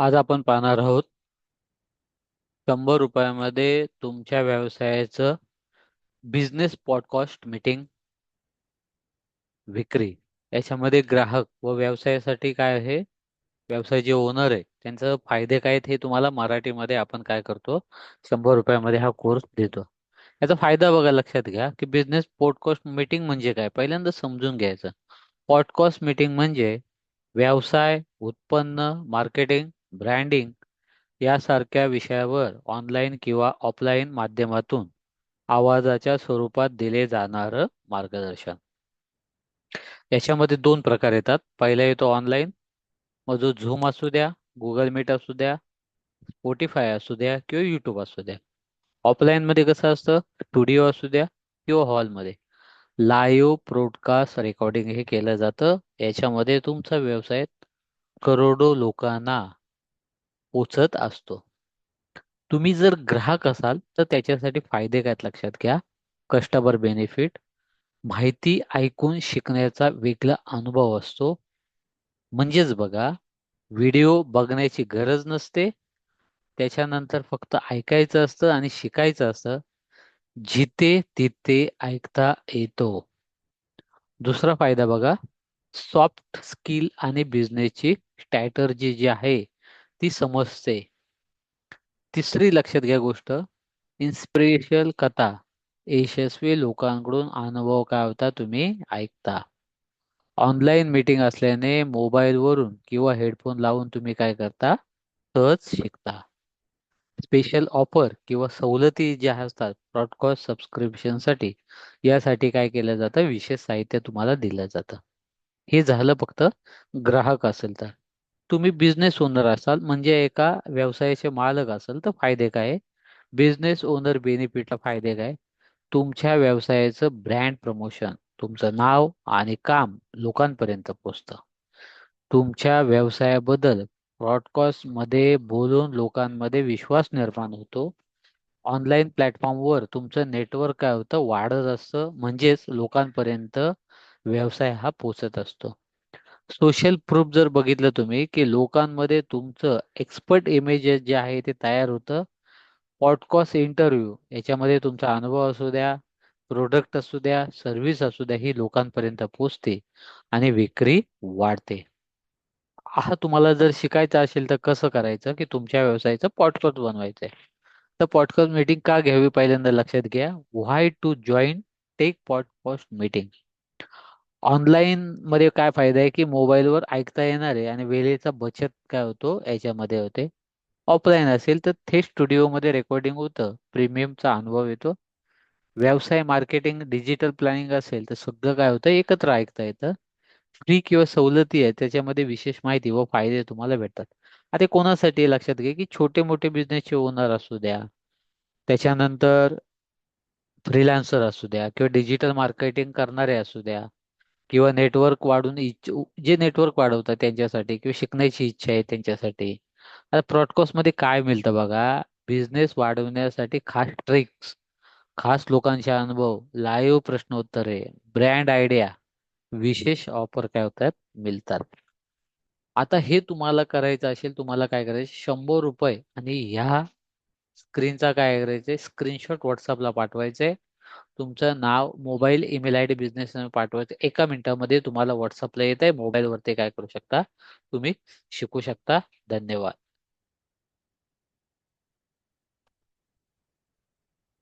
आज आपण पाहणार आहोत शंभर रुपयामध्ये तुमच्या व्यवसायाचं बिझनेस पॉडकास्ट मीटिंग विक्री. याच्यामध्ये ग्राहक व व्यवसायासाठी काय आहे? व्यवसाय जे ओनर आहे त्यांचं फायदे काय आहेत हे तुम्हाला मराठीमध्ये आपण काय करतो? शंभर रुपयामध्ये हा कोर्स देतो. याचा फायदा बघा लक्षात घ्या की बिझनेस पॉडकास्ट मीटिंग म्हणजे काय? पहिल्यांदा समजून घ्यायचं. पॉडकास्ट मीटिंग म्हणजे व्यवसाय उत्पन्न मार्केटिंग ब्रँडिंग यासारख्या विषयावर ऑनलाईन किंवा ऑफलाईन माध्यमातून आवाजाच्या स्वरूपात दिले जाणार मार्गदर्शन. याच्यामध्ये दोन प्रकार येतात. पहिला येतो ऑनलाईन. मग जो झूम असू द्या गुगल मीट असू द्या स्पोटीफाय असू द्या किंवा युट्यूब असू द्या. ऑफलाईन मध्ये कसं असतं? स्टुडिओ असू द्या किंवा हॉलमध्ये. लाईव्ह ब्रॉडकास्ट रेकॉर्डिंग हे केलं जातं. याच्यामध्ये तुमचा व्यवसाय करोडो लोकांना पोचत असतो. तुम्ही जर ग्राहक असाल तर त्याच्यासाठी फायदे काय लक्षात घ्या. कस्टमर बेनिफिट माहिती ऐकून शिकण्याचा वेगळा अनुभव असतो. म्हणजेच बघा व्हिडिओ बघण्याची गरज नसते. त्याच्यानंतर फक्त ऐकायचं असतं आणि शिकायचं असतं. जिथे तिथे ऐकता येतो. दुसरा फायदा बघा सॉफ्ट स्किल आणि बिझनेसची स्ट्रॅटर्जी जी आहे ती समजते. तिसरी लक्षात घ्या गोष्ट. इन्स्पिरेशनल कथा. यशस्वी लोकांकडून अनुभव काय होता तुम्ही ऐकता. ऑनलाईन मीटिंग असल्याने मोबाईलवरून किंवा हेडफोन लावून तुम्ही काय करता? सहज शिकता. स्पेशल ऑफर किंवा सवलती ज्या असतात ब्रॉडकास्ट सबस्क्रिप्शनसाठी यासाठी काय केलं जातं? विशेष साहित्य तुम्हाला दिलं जातं. हे झालं फक्त ग्राहक असेल तर. तुम्ही बिझनेस ओनर असाल म्हणजे एका व्यवसायाचे मालक असाल तर फायदे काय बिझनेस ओनर बेनिफिटला फायदे काय? तुमच्या व्यवसायाचं ब्रँड प्रमोशन तुमचं नाव आणि काम लोकांपर्यंत पोचतं तुमच्या व्यवसायाबद्दल ब्रॉडकास्टमध्ये बोलून लोकांमध्ये विश्वास निर्माण होतो. ऑनलाईन प्लॅटफॉर्मवर तुमचं नेटवर्क काय होतं वाढत असतं म्हणजेच लोकांपर्यंत व्यवसाय हा पोचत असतो. सोशल प्रूफ जर बघितलं तुम्ही की लोकांमध्ये तुमचं एक्सपर्ट इमेज जे आहे ते तयार होतं. पॉडकास्ट इंटरव्ह्यू याच्यामध्ये तुमचा अनुभव असू द्या प्रोडक्ट असू द्या सर्व्हिस असू द्या ही लोकांपर्यंत पोचते आणि विक्री वाढते. हा तुम्हाला जर शिकायचं असेल तर कसं करायचं की तुमच्या व्यवसायाचं पॉडकास्ट बनवायचं आहे तर पॉडकास्ट मीटिंग का घ्यावी पहिल्यांदा लक्षात घ्या. Why to join tech podcast meeting online मध्ये काय फायदा आहे की मोबाईलवर ऐकता येणार आहे आणि वेळेचा बचत काय होतो याच्यामध्ये होते. ऑफलाईन असेल तर थेट स्टुडिओमध्ये रेकॉर्डिंग होतं. प्रीमियमचा अनुभव येतो. व्यवसाय मार्केटिंग डिजिटल प्लॅनिंग असेल तर सगळं काय होतं? एकत्र ऐकता येतं. फ्री किंवा सवलती आहे त्याच्यामध्ये विशेष माहिती व फायदे तुम्हाला भेटतात. आता कोणासाठी लक्षात घ्या की छोटे मोठे बिझनेसचे ओनर असू द्या. त्याच्यानंतर फ्रीलान्सर असू द्या किंवा डिजिटल मार्केटिंग करणारे असू द्या. किंवा नेटवर्क वाढून इच्छ जे नेटवर्क वाढवतात त्यांच्यासाठी किंवा शिकण्याची इच्छा आहे त्यांच्यासाठी. आता ब्रॉडकास्टमध्ये काय मिळतं बघा? बिझनेस वाढवण्यासाठी खास ट्रिक्स खास लोकांचे अनुभव लाईव्ह प्रश्नोत्तरे ब्रँड आयडिया विशेष ऑफर काय होतात? मिळतात. आता हे तुम्हाला करायचं असेल तुम्हाला काय करायचं? शंभर रुपये आणि ह्या स्क्रीनचा काय करायचं स्क्रीनशॉट व्हॉट्सअपला पाठवायचंय. तुमचं नाव mobile email I D business पाठवायचं. एका मिनिटामध्ये तुम्हाला व्हॉट्सअपला येत आहे. मोबाईलवरती काय करू शकता? तुम्ही शिकू शकता. धन्यवाद.